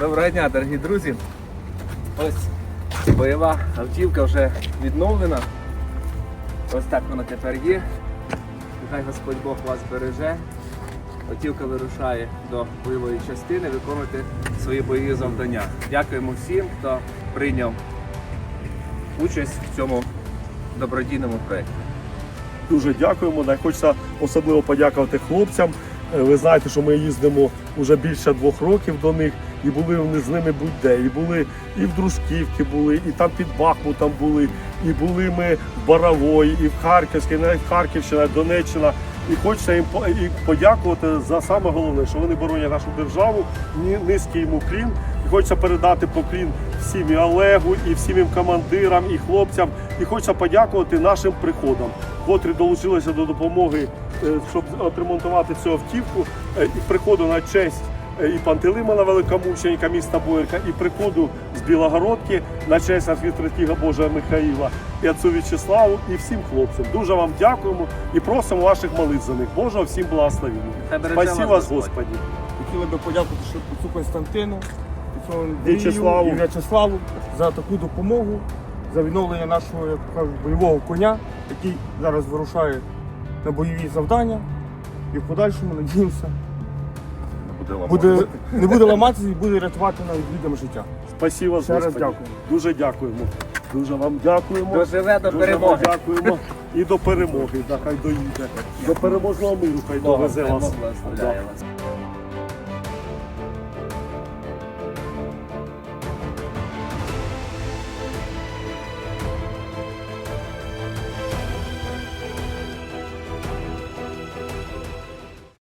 Доброго дня, дорогі друзі. Ось бойова автівка вже відновлена. Ось так вона тепер є. Нехай Господь Бог вас береже. Автівка вирушає до бойової частини виконувати свої бойові завдання. Дякуємо всім, хто прийняв участь в цьому добродійному проєкті. Дуже дякуємо. Хочеться особливо подякувати хлопцям. Е, Ви знаєте, що ми їздимо вже більше двох років до них, і були вони з ними будь-де. І були і в Дружківці були, і там під Бахмутом були, і були ми в Борової, і в Харківській, навіть Харківщина, Донеччина. І хочеться їм подякувати за саме головне, що вони боронять нашу державу. Низький йому клін. І хочеться передати поклін всім і Олегу, і всім їм командирам, і хлопцям. І хочеться подякувати нашим приходам, котрі долучилися до допомоги, е, щоб отремонтувати цю автівку. Е, І приходу на честь е, і Пантелимона великомученика міста Боярка, і приходу з Білогородки на честь архітектора Божа Михаїла, і отцю В'ячеславу, і всім хлопцям. Дуже вам дякуємо і просимо ваших молитв за них. Божого всім благословення. Хай Спасибо вас Господі. Хотіли би подякувати Шепцю Константину, В'ячеславу. І В'ячеславу за таку допомогу, за відновлення нашого, як кажуть, бойового коня, який зараз вирушає на бойові завдання. І в подальшому надіємося, буде, не буде ламатися і буде рятувати навіть людям життя. Спасибо, Ще раз Господі. дякую. Дуже дякуємо. Дуже вам дякуємо. Доживе до Дуже перемоги. вам дякуємо. І до перемоги. Да, хай доїде. До переможного миру, хай довезе вас. Да. вас.